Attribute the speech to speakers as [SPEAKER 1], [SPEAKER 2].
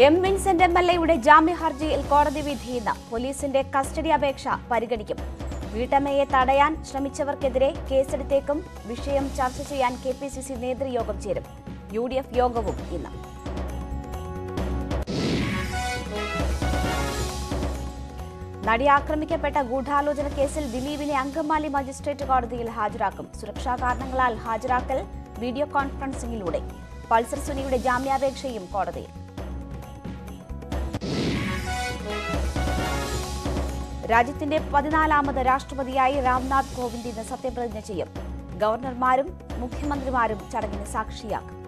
[SPEAKER 1] M Vincent M L എയുടെ ജാമ്യ ഹർജിയിൽ കോടതി വിധി ഇന്ന്. പോലീസിന്റെ കസ്റ്റഡി അപേക്ഷ പരിഗണിക്കും. വീട്ടമ്മയെ തടയാൻ ശ്രമിച്ചവർക്കെതിരെ കേസെടുത്തേക്കും. വിഷയം ചർച്ച ചെയ്യാൻ കെ പി സി സി നേതൃയോഗം ചേരും. യു ഡി എഫ് യോഗവും ഇന്ന്. നടി ആക്രമിക്കപ്പെട്ട ഗൂഢാലോചന കേസിൽ ദിലീപിനെ അങ്കമാലി മജിസ്ട്രേറ്റ് കോടതിയിൽ ഹാജരാക്കും. സുരക്ഷാ കാരണങ്ങളാൽ ഹാജരാക്കൽ വീഡിയോ കോൺഫറൻസിംഗിലൂടെ. പൾസർ സുനിയുടെ ജാമ്യാപേക്ഷയും കോടതിയിൽ. രാജ്യത്തിന്റെ പതിനാലാമത് രാഷ്ട്രപതിയായി രാംനാഥ് കോവിന്ദ് ഇന്ന് സത്യപ്രതിജ്ഞ ചെയ്യും. ഗവർണർമാരും മുഖ്യമന്ത്രിമാരും ചടങ്ങിന് സാക്ഷിയാക്കും